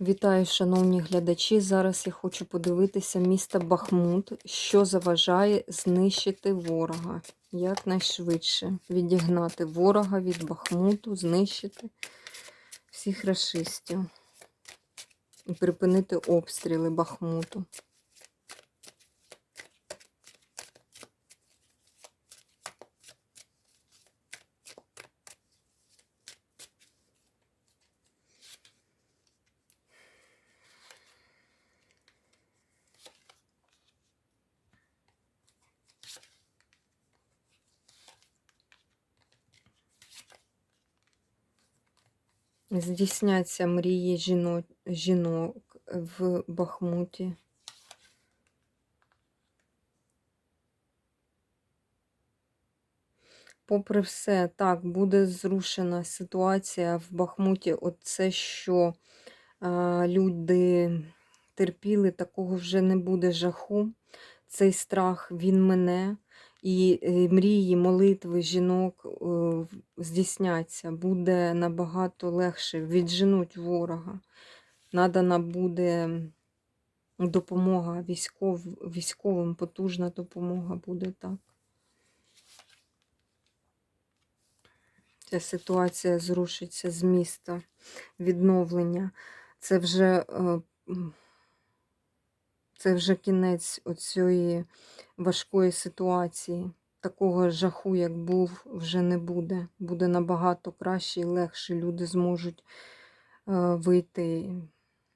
Вітаю, шановні глядачі. Зараз я хочу подивитися місто Бахмут, що заважає знищити ворога якнайшвидше. Відігнати ворога від Бахмуту, знищити всіх расистів і припинити обстріли Бахмуту. Здійсняться мрії жінок, жінок в Бахмуті. Попри все, так, буде зрушена ситуація в Бахмуті. Оце, що а, люди терпіли, такого вже не буде жаху. Цей страх він мене. І е, мрії, молитви жінок е, здійсняться, буде набагато легше, відженуть ворога. Надана буде допомога військов, військовим, потужна допомога буде так. Ця ситуація зрушиться з міста, відновлення. Це вже, е, це вже кінець оцієї важкої ситуації. Такого жаху, як був, вже не буде. Буде набагато краще і легше. Люди зможуть е, вийти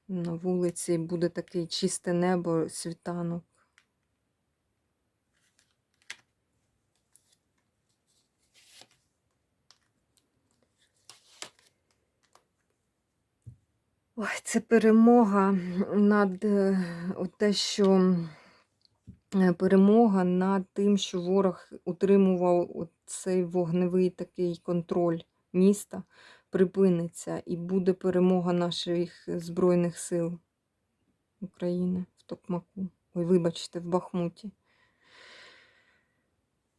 на вулиці, буде таке чисте небо, світанок. Ой, це перемога над е, те, що е, перемога над тим, що ворог утримував цей вогневий такий контроль міста, припиниться і буде перемога наших Збройних сил України в Токмаку. Ой, вибачте, в Бахмуті.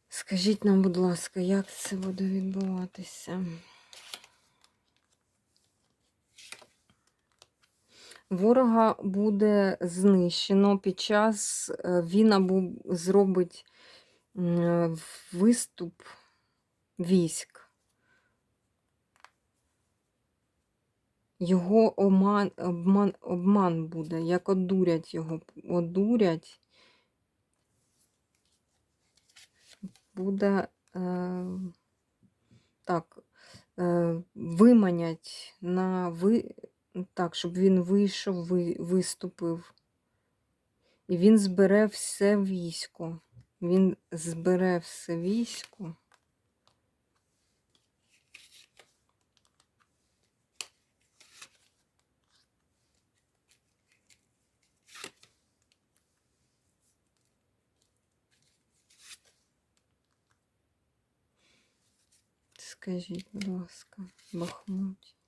Скажіть нам, будь ласка, як це буде відбуватися? Ворога буде знищено під час е, він або зробить е, виступ військ. Його обман, обман, обман буде, як одурять його, одурять, буде е, так, е, виманять на ви. Так, щоб він вийшов, ви, виступив. І він збере все військо. Він збере все військо. Скажіть, будь ласка, Бахмуті.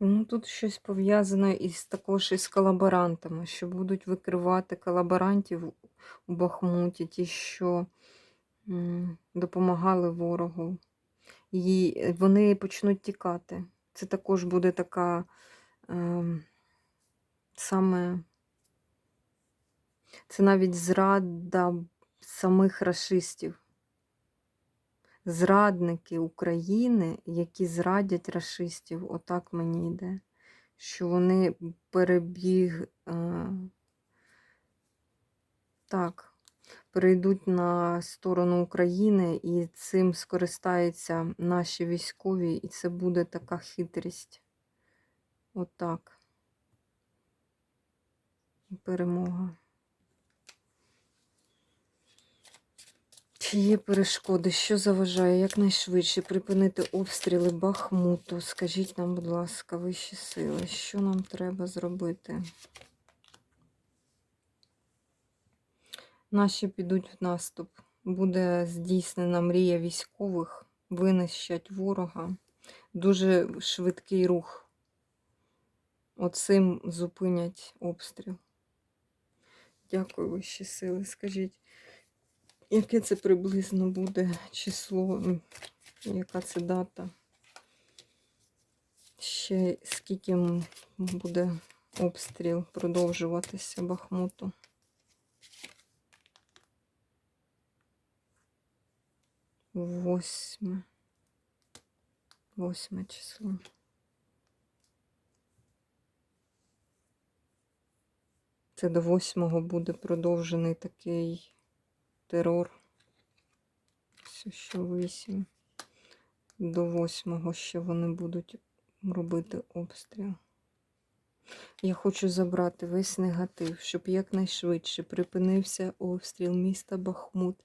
Ну, тут щось пов'язане із також із колаборантами, що будуть викривати колаборантів у Бахмуті, ті, що допомагали ворогу. І вони почнуть тікати. Це також буде така е, саме, це навіть зрада самих расистів зрадники України, які зрадять расистів, отак мені йде, що вони перебіг е, так, перейдуть на сторону України і цим скористаються наші військові, і це буде така хитрість. Отак. Перемога. Чи є перешкоди, що заважає якнайшвидше припинити обстріли Бахмуту? Скажіть нам, будь ласка, вищі сили, що нам треба зробити? Наші підуть в наступ. Буде здійснена мрія військових, винищать ворога. Дуже швидкий рух. оцим зупинять обстріл. Дякую, вищі сили. Скажіть, яке це приблизно буде число, яка це дата? Ще скільки буде обстріл продовжуватися Бахмуту? Восьме. Восьме число. Це до восьмого буде продовжений такий терор. Все, що вісім. До восьмого ще вони будуть робити обстріл. Я хочу забрати весь негатив, щоб якнайшвидше припинився обстріл міста Бахмут.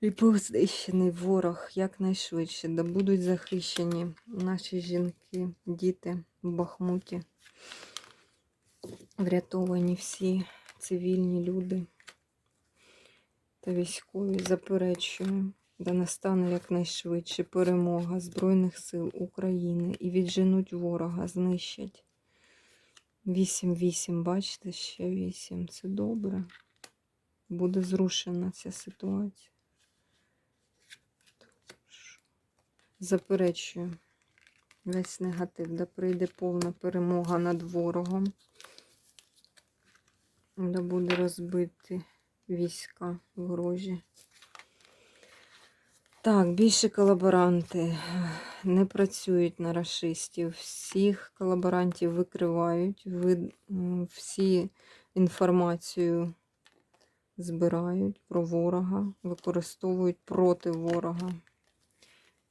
І був знищений ворог якнайшвидше, да будуть захищені наші жінки, діти в Бахмуті. Врятовані всі цивільні люди та військові. Заперечую, да настане якнайшвидше перемога Збройних сил України і відженуть ворога, знищать. 8-8, бачите, ще 8. Це добре. Буде зрушена ця ситуація. Заперечую весь негатив, да прийде повна перемога над ворогом. Да буде розбити війська ворожі. Так, більше колаборанти не працюють на расистів. Всіх колаборантів викривають, ви, всі інформацію збирають про ворога, використовують проти ворога.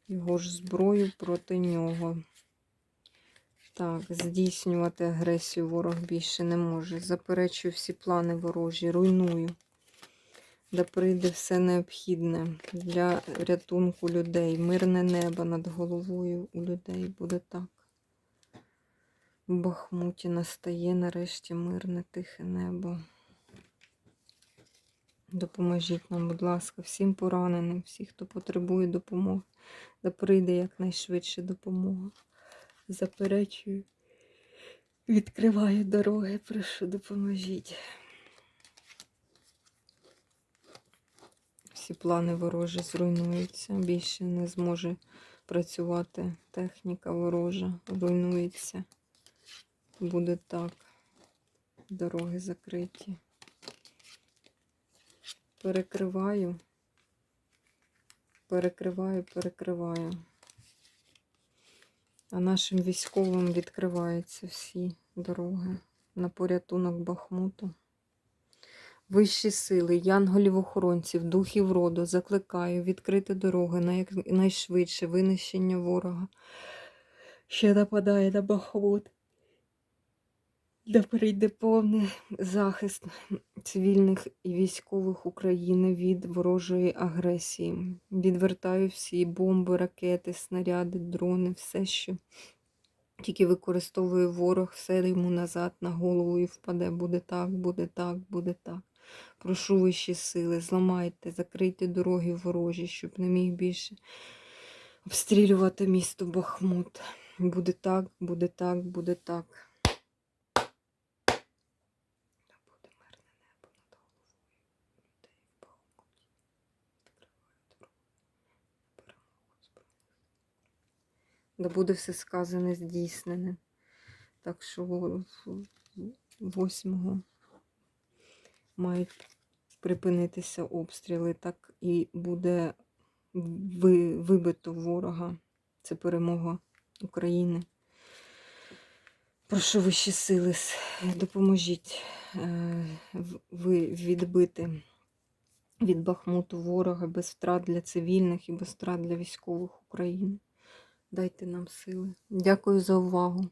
Його ж зброю проти нього. Так, здійснювати агресію ворог більше не може. Заперечую всі плани ворожі, руйную. Да прийде все необхідне для рятунку людей. Мирне небо над головою у людей буде так. В Бахмуті настає нарешті мирне тихе небо. Допоможіть нам, будь ласка, всім пораненим, всі, хто потребує допомоги. Да прийде якнайшвидше допомога. Заперечую. Відкриваю дороги, прошу, допоможіть. Всі плани ворожі зруйнуються. Більше не зможе працювати техніка ворожа, руйнується. Буде так. Дороги закриті. Перекриваю. Перекриваю, перекриваю. А нашим військовим відкриваються всі дороги на порятунок Бахмуту. Вищі сили, янголів-охоронців, духів роду, закликаю відкрити дороги на якнайшвидше винищення ворога, що нападає на Бахмут. Да прийде повний захист цивільних і військових України від ворожої агресії. Відвертаю всі бомби, ракети, снаряди, дрони, все, що тільки використовує ворог, все йому назад на голову і впаде. Буде так, буде так, буде так. Прошу вищі сили, зламайте, закрийте дороги ворожі, щоб не міг більше обстрілювати місто Бахмут. Буде так, буде так, буде так. Буде мирне небо над головою людей в Бахмуті. Відкриваю дорогу на перемогу збройних. Да буде все сказане, здійснене. Так що 8 мають припинитися обстріли, так і буде вибито ворога. Це перемога України. Прошу вищі сили, допоможіть е, відбити від Бахмуту ворога без втрат для цивільних і без втрат для військових України. Дайте нам сили. Дякую за увагу.